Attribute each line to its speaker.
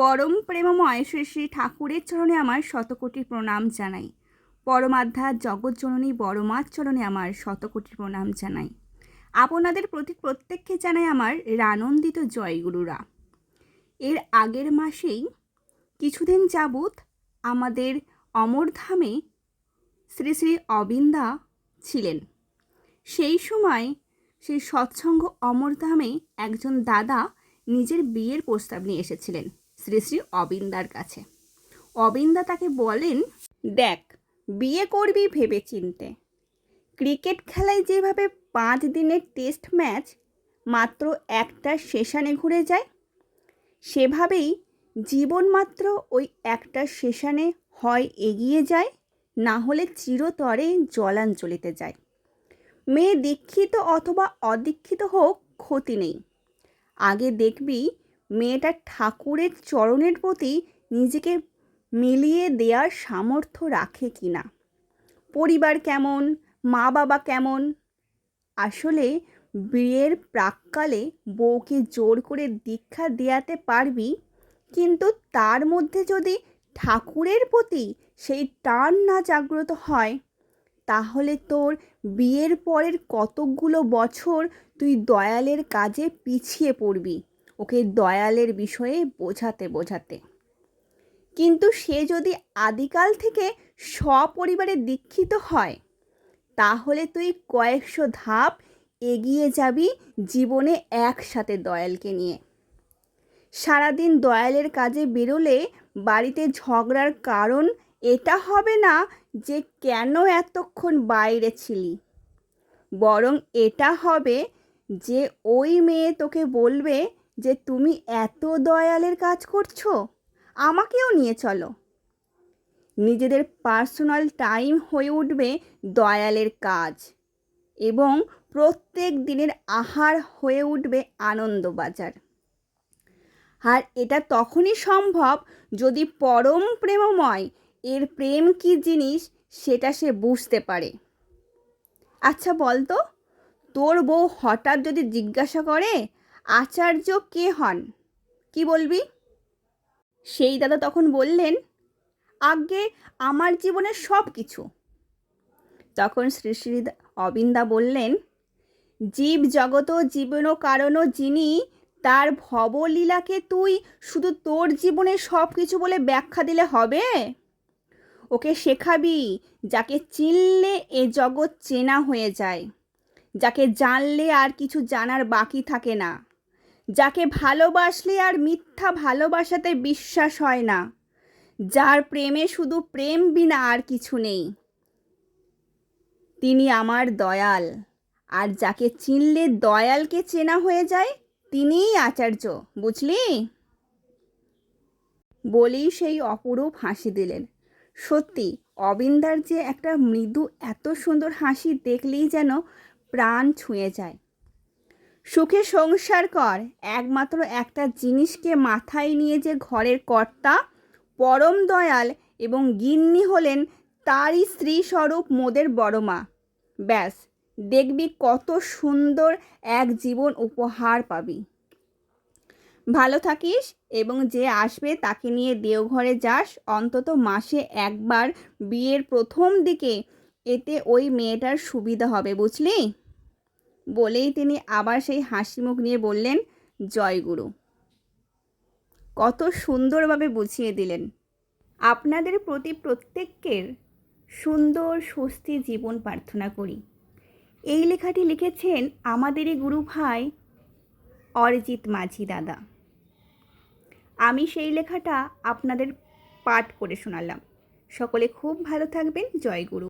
Speaker 1: পরম প্রেমময় শ্রী শ্রী ঠাকুরের চরণে আমার শতকোটি প্রণাম জানাই। পরমাধ্যা জগৎজননী বড়মার চরণে আমার শতকোটি প্রণাম জানাই। আপনাদের প্রতি প্রত্যেককে জানাই আমার রানন্দিত জয়গুরুরা। এর আগের মাসেই কিছুদিন যাবৎ আমাদের অমরধামে শ্রী শ্রী অবিন্দা ছিলেন। সেই সময় সেই সৎসঙ্গ অমরধামে একজন দাদা নিজের বিয়ের প্রস্তাব নিয়ে এসেছিলেন। শ্রী শ্রী অবিন্দার কাছে। অবিন্দা তাকে বলেন, দেখ, বিয়ে করবি ভেবে চিনতে ক্রিকেট খেলায় যেভাবে পাঁচ দিনের টেস্ট ম্যাচ মাত্র একটা সেশনে ঘুরে যায়, সেভাবেই জীবন মাত্র ওই একটা সেশনে হয় এগিয়ে যায়, না হলে চিরতরে জলাঞ্জলিতে যায়। মেয়ে দীক্ষিত অথবা অদীক্ষিত হোক, ক্ষতি নেই। আগে দেখবি মেয়েটা ঠাকুরের চরণের প্রতি নিজেকে মিলিয়ে দেওয়ার সামর্থ্য রাখে কি না? পরিবার কেমন? মা বাবা কেমন? আসলে বিয়ের প্রাককালে বউকে জোর করে দীক্ষা দেয়াতে পারবি, কিন্তু তার মধ্যে যদি ঠাকুরের প্রতি সেই টান না জাগ্রত হয়, তাহলে তোর বিয়ের পরের কতকগুলো বছর তুই দয়ালের কাজে পিছিয়ে পড়বি। ওকে দয়ালের বিষয়ে বোঝাতে বোঝাতে। কিন্তু সে যদি আদিকাল থেকে সপরিবারে দীক্ষিত হয়, তাহলে তুই কয়েকশো ধাপ এগিয়ে যাবি জীবনে একসাথে দয়ালকে নিয়ে। সারাদিন দয়ালের কাজে বেরোলে বাড়িতে ঝগড়ার কারণ এটা হবে না যে কেন এতক্ষণ বাইরে ছিলি। বরং এটা হবে যে ওই মেয়ে তোকে বলবে যে তুমি এত দয়ালের কাজ করছ, আমাকেও নিয়ে চলো। নিজেদের পার্সোনাল টাইম হয়ে উঠবে দয়ালের কাজ এবং প্রত্যেক দিনের আহার হয়ে উঠবে আনন্দবাজার আর এটা তখনই সম্ভব যদি পরম প্রেমময় এর প্রেম কী জিনিস সেটা সে বুঝতে পারে। আচ্ছা বলতো, তোর বউ হঠাৎ যদি জিজ্ঞাসা করে আচার্য কে হন? কি বলবি? সেই দাদা তখন বললেন আগে আমার জীবনের সব কিছু। তখন শ্রী শ্রী অবিন্দা বললেন, জীব জগত জীবন কারণ যিনি, তার ভবলীলাকে তুই শুধু তোর জীবনে সব কিছু বলে ব্যাখ্যা দিলে হবে? ওকে শেখাবি, যাকে চিনলে এ জগৎ চেনা হয়ে যায়, যাকে জানলে আর কিছু জানার বাকি থাকে না। যাকে ভালোবাসলে আর মিথ্যা ভালোবাসাতে বিশ্বাস হয় না। যার প্রেমে শুধু প্রেম বিনা আর কিছু নেই। তিনি আমার দয়াল। আর যাকে চিনলে দয়ালকে চেনা হয়ে যায়, তিনিই আচার্য, বুঝলি? বলেই সেই অপরূপ হাসি দিলেন। সত্যি, অবিন্দার যে একটা মৃদু এত সুন্দর হাসি দেখলেই যেন প্রাণ ছুঁয়ে যায়। সুখে সংসার কর। একমাত্র একটা জিনিসকে মাথায় নিয়ে যে ঘরের কর্তা, পরম দয়াল এবং গিন্নি হলেন তারই স্ত্রী স্বরূপ মোদের বড় মা। ব্যাস, দেখবি কত সুন্দর এক জীবন উপহার পাবি। ভালো থাকিস এবং যে আসবে তাকে নিয়ে দেওঘরে যাস। অন্তত মাসে একবার বিয়ের প্রথম দিকে এতে ওই মেয়েটার সুবিধা হবে, বুঝলি? বলেই তিনি আবার সেই হাসি মুখ নিয়ে বললেন জয়গুরু কত সুন্দরভাবে বুঝিয়ে দিলেন। আপনাদের প্রতি প্রত্যেকের সুন্দর, স্বস্তি জীবন প্রার্থনা করি। এই লেখাটি লিখেছেন আমাদেরই গুরু ভাই অরিজিৎ মাঝি দাদা। আমি সেই লেখাটা আপনাদের পাঠ করে শোনালাম। সকলে খুব ভালো থাকবেন। জয় গুরু।